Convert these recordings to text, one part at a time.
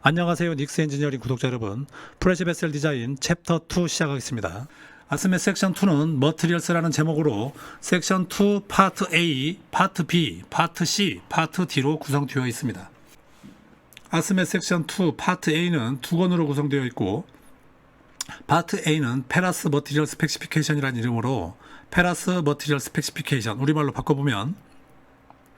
안녕하세요. 닉스 엔지니어링 구독자 여러분. 프레시 베셀 디자인 챕터 2 시작하겠습니다. 아스메 섹션 2는 머티리얼스라는 제목으로 섹션 2 파트 A, 파트 B, 파트 C, 파트 D로 구성되어 있습니다. 아스메 섹션 2 파트 A는 두 권으로 구성되어 있고 파트 A는 페라스 머티리얼 스펙시피케이션이라는 이름으로 페라스 머티리얼 스펙시피케이션 우리말로 바꿔보면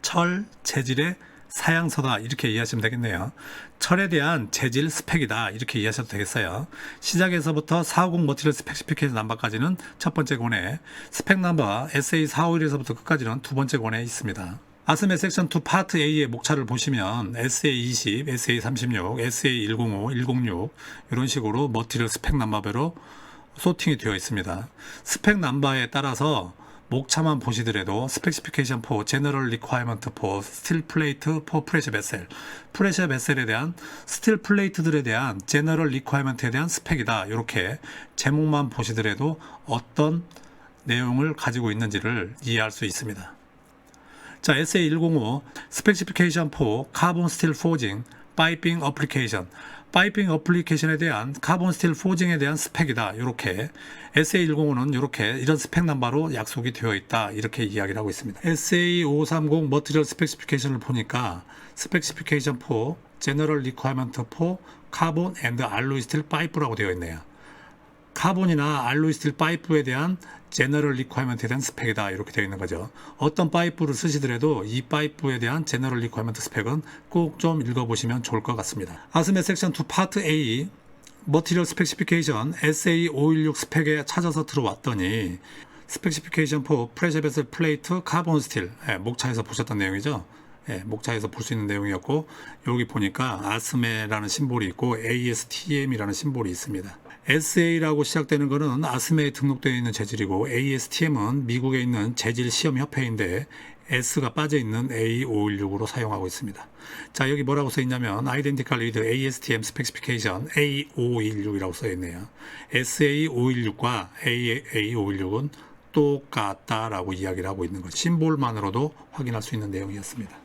철 재질의 사양서다 이렇게 이해하시면 되겠네요. 철에 대한 재질 스펙이다 이렇게 이해하셔도 되겠어요. 시작에서부터 450 머티리얼 스펙시피케이션 넘버까지는 첫 번째 권에 스펙 넘버 SA 451에서부터 끝까지는 두 번째 권에 있습니다. 아스메 섹션 2 파트 A의 목차를 보시면 SA20, SA36, SA105, 106 이런 식으로 머티리얼 스펙 넘버별로 소팅이 되어 있습니다. 스펙 넘버에 따라서 목차만 보시더라도 스펙시피케이션 4, 제너럴 리퀘어먼트 4, 스틸 플레이트 4 프레셔 베셀, 프레셔 베셀에 대한 스틸 플레이트들에 대한 제너럴 리퀘어먼트에 대한 스펙이다. 이렇게 제목만 보시더라도 어떤 내용을 가지고 있는지를 이해할 수 있습니다. 자, SA105 스펙시피케이션 4 카본 스틸 포징 파이핑 어플리케이션 파이핑 어플리케이션에 대한 카본 스틸 포징에 대한 스펙이다. 이렇게 SA105는 이렇게 이런 스펙 넘버로 약속이 되어 있다. 이렇게 이야기를 하고 있습니다. SA530 머티리얼 스펙시피케이션을 보니까 스펙시피케이션 4 제너럴 리퀘어먼트 4 카본 앤드 알로이 스틸 파이프라고 되어 있네요. 카본이나 알로이 스틸 파이프에 대한 제너럴 리퀘어먼트에 대한 스펙이다 이렇게 되어 있는 거죠. 어떤 파이프를 쓰시더라도 이 파이프에 대한 제너럴 리퀘어먼트 스펙은 꼭 좀 읽어보시면 좋을 것 같습니다. 아스메 섹션 2 파트 A 머티리얼 스펙시피케이션 SA516 스펙에 찾아서 들어왔더니 스펙시피케이션 4 프레셔 베슬 플레이트 카본 스틸 예, 목차에서 보셨던 내용이죠. 예, 목차에서 볼 수 있는 내용이었고 여기 보니까 아스메라는 심볼이 있고 ASTM이라는 심볼이 있습니다. SA라고 시작되는 것은 아스메에 등록되어 있는 재질이고 ASTM은 미국에 있는 재질 시험 협회인데 S가 빠져 있는 A516으로 사용하고 있습니다. 자, 여기 뭐라고 써 있냐면 Identical with ASTM Specification A516이라고 써 있네요. SA516과 A516은 똑같다라고 이야기를 하고 있는 것. 심볼만으로도 확인할 수 있는 내용이었습니다.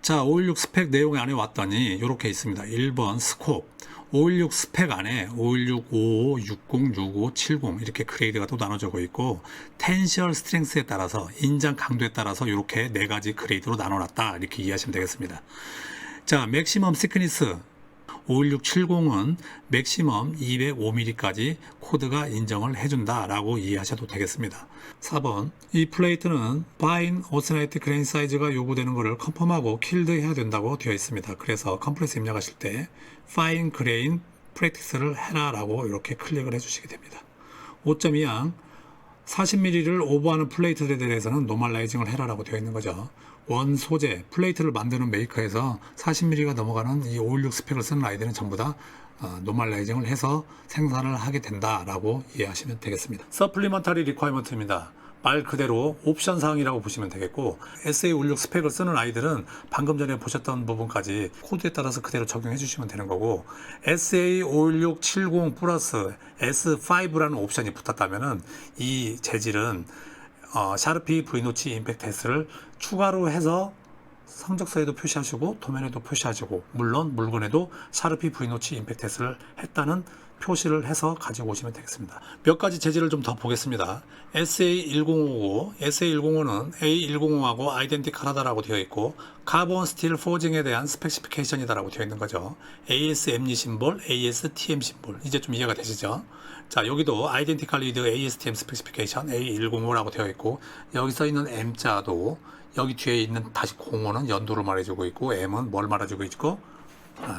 자, 516 스펙 내용 안에 왔더니 이렇게 있습니다. 1번 스콥. 516 스펙 안에 516, 55, 60, 65, 70 이렇게 그레이드가 또 나눠져 있고 텐셜 스트렝스에 따라서 인장 강도에 따라서 이렇게 네 가지 그레이드로 나눠놨다 이렇게 이해하시면 되겠습니다. 자, 맥시멈 시크니스 51670은 맥시멈 205mm까지 코드가 인정을 해준다 라고 이해하셔도 되겠습니다. 4번 이 플레이트는 파인 오스나이트 그레인 사이즈가 요구되는 것을 컨펌하고 킬드 해야 된다고 되어 있습니다. 그래서 컴프레스 입력하실 때 파인 그레인 프랙티스를 해라 라고 이렇게 클릭을 해주시게 됩니다. 5.2항 40mm를 오버하는 플레이트들에 대해서는 노멀라이징을 해라라고 되어 있는 거죠. 원 소재, 플레이트를 만드는 메이커에서 40mm가 넘어가는 이 516 스펙을 쓰는 아이들은 전부 다 어, 노멀라이징을 해서 생산을 하게 된다라고 이해하시면 되겠습니다. 서플리먼터리 리퀘어먼트입니다. 말 그대로 옵션 사항이라고 보시면 되겠고 SA56 스펙을 쓰는 아이들은 방금 전에 보셨던 부분까지 코드에 따라서 그대로 적용해 주시면 되는 거고 SA51670 플러스 S5라는 옵션이 붙었다면은 이 재질은 어, 샤르피 브이노치 임팩트 테스트를 추가로 해서 성적서에도 표시하시고 도면에도 표시하시고 물론 물건에도 샤르피 브이노치 임팩트 테스트를 했다는 표시를 해서 가지고 오시면 되겠습니다. 몇 가지 재질을 좀 더 보겠습니다. SA1055, SA105는 A105하고 아이덴티컬하다라고 되어 있고 카본 스틸 포징에 대한 스펙시피케이션이다라고 되어 있는 거죠. ASME 심볼, ASTM 심볼. 이제 좀 이해가 되시죠? 자, 여기도 아이덴티컬 리드 ASTM 스펙시피케이션 A105라고 되어 있고 여기 써 있는 M자도 여기 뒤에 있는 다시 05는 연도를 말해주고 있고 M은 뭘 말해주고 있고 아,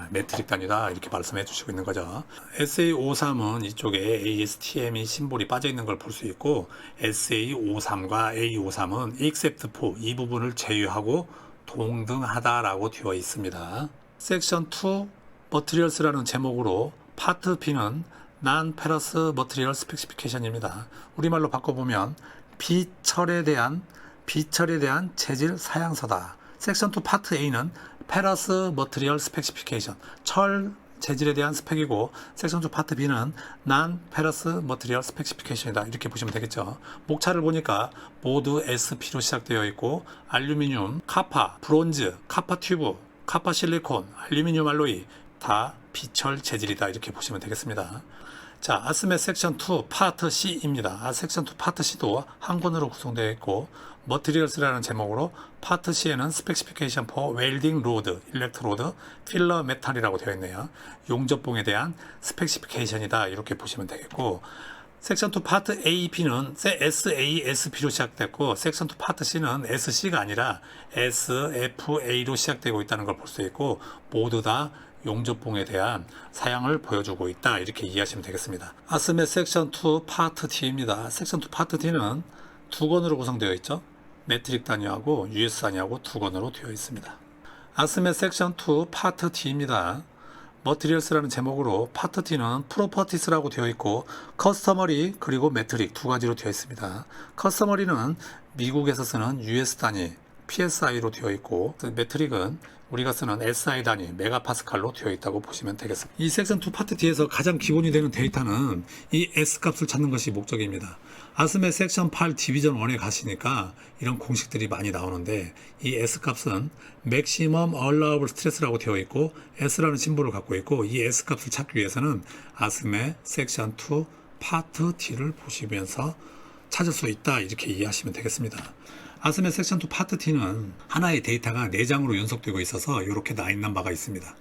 메트릭 단위다 이렇게 말씀해 주시고 있는 거죠. SA53은 이쪽에 ASTM이 심볼이 빠져 있는 걸 볼 수 있고 SA53과 A53은 except for 이 부분을 제외하고 동등하다라고 되어 있습니다. 섹션 2 materials라는 제목으로 파트 B는 non ferrous material specification입니다. 우리말로 바꿔보면 비철에 대한 비철에 대한 재질 사양서다. 섹션 2 파트 A는 페러스 머트리얼 스펙시피케이션. 철 재질에 대한 스펙이고 섹션 2 파트 B는 난 페러스 머트리얼 스펙시피케이션이다. 이렇게 보시면 되겠죠. 목차를 보니까 모두 SP로 시작되어 있고 알루미늄, 카파, 브론즈, 카파 튜브 카파 실리콘, 알루미늄 알로이 다 비철 재질이다. 이렇게 보시면 되겠습니다. 자, 아스메 섹션 2 파트 C입니다. 아, 섹션 2 파트 C도 한 권으로 구성되어 있고 머티리얼스라는 제목으로 파트 C에는 스펙시피케이션 포 웰딩 로드, 일렉트로드, 필러 메탈이라고 되어 있네요. 용접봉에 대한 스펙시피케이션이다 이렇게 보시면 되겠고 섹션 2 파트 A, B는 SASB로 시작됐고 섹션 2 파트 C는 SC가 아니라 SFA로 시작되고 있다는 걸 볼 수 있고 모두 다 용접봉에 대한 사양을 보여주고 있다 이렇게 이해하시면 되겠습니다. 아스메 섹션 2 파트 T입니다. 섹션 2 파트 T는 두 권으로 구성되어 있죠. 매트릭 단위하고 US 단위하고 두 권으로 되어 있습니다. 아스메 섹션 2 파트 T입니다. 머티리얼스라는 제목으로 파트 T는 프로퍼티스라고 되어 있고 커스터머리 그리고 매트릭 두 가지로 되어 있습니다. 커스터머리는 미국에서 쓰는 US 단위 PSI로 되어 있고 매트릭은 우리가 쓰는 SI 단위 메가파스칼로 되어 있다고 보시면 되겠습니다. 이 섹션 2 파트 D에서 가장 기본이 되는 데이터는 이 S 값을 찾는 것이 목적입니다. 아스메 섹션 8 디비전 1에 가시니까 이런 공식들이 많이 나오는데 이 S 값은 맥시멈 얼라우블 스트레스라고 되어 있고 S라는 심볼을 갖고 있고 이 S 값을 찾기 위해서는 아스메 섹션 2 파트 D를 보시면서 찾을 수 있다 이렇게 이해하시면 되겠습니다. 아스메 섹션 2 파트 T는 하나의 데이터가 4장으로 연속되고 있어서 이렇게 나 있는 바가 있습니다.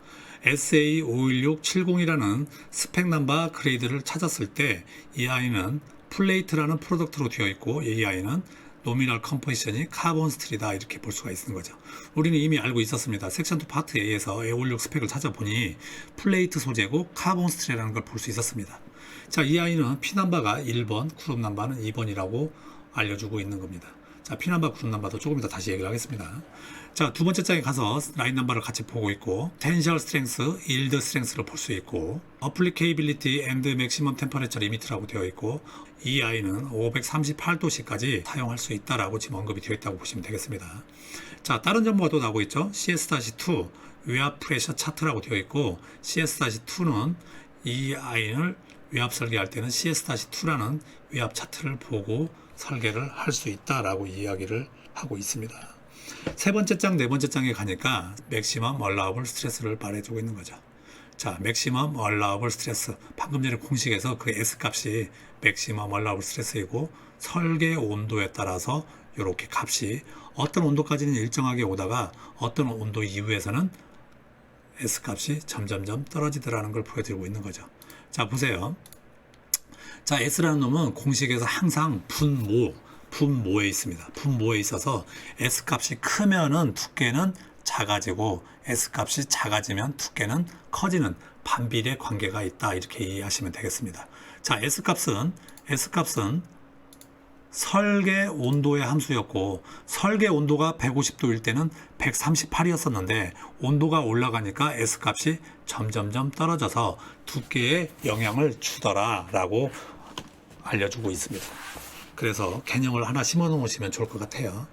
SA51670이라는 스펙 넘버 그레이드를 찾았을 때 이 아이는 플레이트라는 프로덕트로 되어 있고 이 아이는 노미널 컴포지션이 카본 스틸이다 이렇게 볼 수가 있는 거죠. 우리는 이미 알고 있었습니다. 섹션 2 파트 A에서 A56 스펙을 찾아보니 플레이트 소재고 카본 스틸이라는 걸 볼 수 있었습니다. 자, 이 아이는 피넘버가 1번, 그룹 넘버는 2번이라고 알려주고 있는 겁니다. 자, 피 넘버, 그룹 넘버도 조금 이따 다시 얘기를 하겠습니다. 자, 두 번째 장에 가서 라인 넘버를 같이 보고 있고, 텐셜 스트렝스, 일드 스트렝스를 볼 수 있고, 어플리케이빌리티 앤드 맥시멈 템퍼레처 리미트라고 되어 있고, 이 아이는 538도씨까지 사용할 수 있다라고 지금 언급이 되어 있다고 보시면 되겠습니다. 자, 다른 정보가 또 나오고 있죠. CS-2 외압 프레셔 차트라고 되어 있고, CS-2는 이 아이를 외압 설계할 때는 CS-2라는 외압 차트를 보고 설계를 할 수 있다라고 이야기를 하고 있습니다. 세 번째 장, 네 번째 장에 가니까 맥시멈 얼라우블 스트레스를 말해주고 있는 거죠. 자, 맥시멈 얼라우블 스트레스. 방금 전에 공식에서 그 S 값이 맥시멈 얼라우블 스트레스이고 설계 온도에 따라서 이렇게 값이 어떤 온도까지는 일정하게 오다가 어떤 온도 이후에서는 S 값이 점점점 떨어지더라는 걸 보여드리고 있는 거죠. 자, 보세요. 자, S라는 놈은 공식에서 항상 분모, 분모에 있습니다. 분모에 있어서 S 값이 크면은 두께는 작아지고 S 값이 작아지면 두께는 커지는 반비례 관계가 있다. 이렇게 이해하시면 되겠습니다. 자, S 값은 S 값은 설계 온도의 함수였고 설계 온도가 150도일 때는 138이었었는데 온도가 올라가니까 S 값이 점점점 떨어져서 두께에 영향을 주더라 라고 알려주고 있습니다. 그래서 개념을 하나 심어 놓으시면 좋을 것 같아요.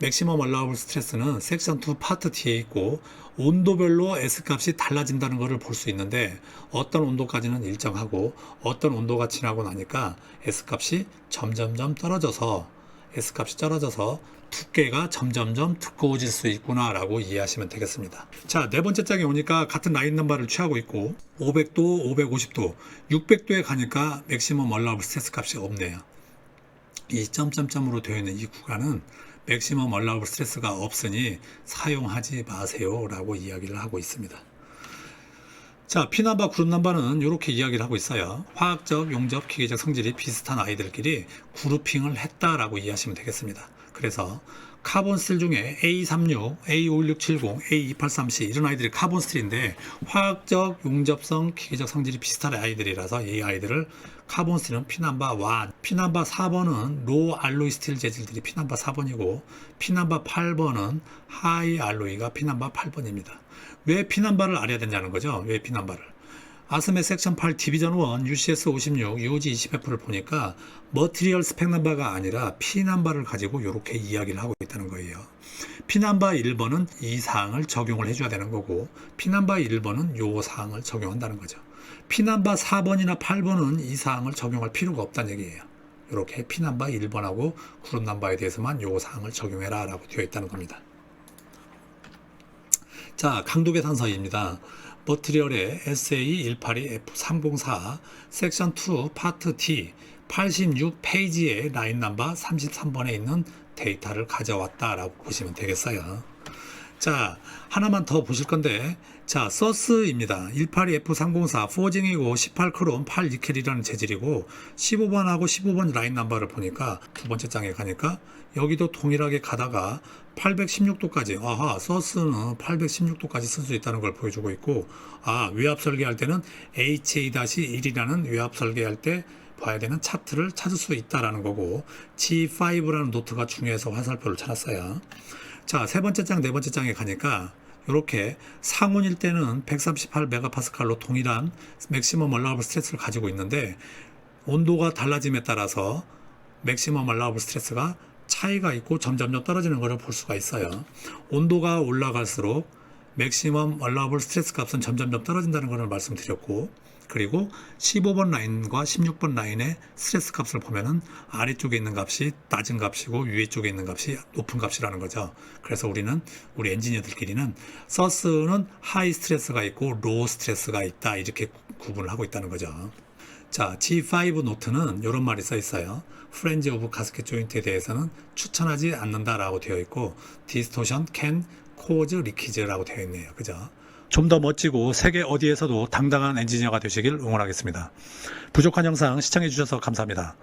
맥시멈 얼라우블 스트레스는 섹션 2 파트 T에 있고 온도별로 S 값이 달라진다는 것을 볼 수 있는데 어떤 온도까지는 일정하고 어떤 온도가 지나고 나니까 S 값이 점점점 떨어져서 S 값이 떨어져서 두께가 점점점 두꺼워질 수 있구나라고 이해하시면 되겠습니다. 자, 네 번째 장에 오니까 같은 라인 넘버를 취하고 있고 500도, 550도, 600도에 가니까 맥시멈 얼라우블 스트레스 값이 없네요. 이 점점점으로 되어 있는 이 구간은 맥시멈 얼라우블 스트레스가 없으니 사용하지 마세요 라고 이야기를 하고 있습니다. 자, 피넘버, 그룹 넘버는 이렇게 이야기를 하고 있어요. 화학적, 용접, 기계적 성질이 비슷한 아이들끼리 그룹핑을 했다라고 이해하시면 되겠습니다. 그래서 카본 스틸 중에 A36, A51670, A283C 이런 아이들이 카본 스틸인데 화학적, 용접성, 기계적 성질이 비슷한 아이들이라서 이 아이들을 카본 스틸은 피넘버 1, 피넘버 4번은 로 알로이 스틸 재질들이 피넘버 4번이고 피넘버 8번은 하이 알로이가 피넘버 8번입니다. 왜 피넘버를 알아야 되냐는 거죠. 왜 피넘버를. 아스메 섹션 8 디비전 1 UCS 56 UG 20F를 보니까 머티리얼 스펙 넘버가 아니라 P 넘버를 가지고 이렇게 이야기를 하고 있다는 거예요. P 넘버 1번은 이 사항을 적용을 해줘야 되는 거고 P 넘버 1번은 요 사항을 적용한다는 거죠. P 넘버 4번이나 8번은 이 사항을 적용할 필요가 없다는 얘기예요. 이렇게 P 넘버 1번하고 그룹 넘버에 대해서만 요 사항을 적용해라 라고 되어 있다는 겁니다. 자, 강도 계산서입니다. 머티리얼의 SA182F304 섹션 2 파트 D 86페이지의 라인 넘버 33번에 있는 데이터를 가져왔다라고 보시면 되겠어요. 자, 하나만 더 보실 건데, 자, 서스입니다. 182F304 포징이고 18크롬 8니켈이라는 재질이고 15번하고 15번 라인 넘버를 보니까 두 번째 장에 가니까 여기도 동일하게 가다가 816도까지, 아하, 서스는 816도까지 쓸 수 있다는 걸 보여주고 있고, 아, 외압 설계할 때는 HA-1이라는 외압 설계할 때 봐야 되는 차트를 찾을 수 있다라는 거고, G5라는 노트가 중요해서 화살표를 찾았어요. 자, 세 번째 장, 네 번째 장에 가니까 이렇게 상온일 때는 138메가파스칼로 동일한 맥시멈 얼라우블 스트레스를 가지고 있는데 온도가 달라짐에 따라서 맥시멈 얼라우블 스트레스가 차이가 있고 점점점 떨어지는 것을 볼 수가 있어요. 온도가 올라갈수록 맥시멈 얼라우블 스트레스 값은 점점점 떨어진다는 것을 말씀드렸고 그리고 15번 라인과 16번 라인의 스트레스 값을 보면은 아래쪽에 있는 값이 낮은 값이고 위에 쪽에 있는 값이 높은 값이라는 거죠. 그래서 우리는 우리 엔지니어들끼리는 서스는 하이 스트레스가 있고 로우 스트레스가 있다 이렇게 구분을 하고 있다는 거죠. 자, G5 노트는 이런 말이 써 있어요. 프렌즈 오브 가스켓 조인트에 대해서는 추천하지 않는다라고 되어 있고 디스토션 캔 코즈 리키즈라고 되어 있네요. 그죠? 좀 더 멋지고 세계 어디에서도 당당한 엔지니어가 되시길 응원하겠습니다. 부족한 영상 시청해 주셔서 감사합니다.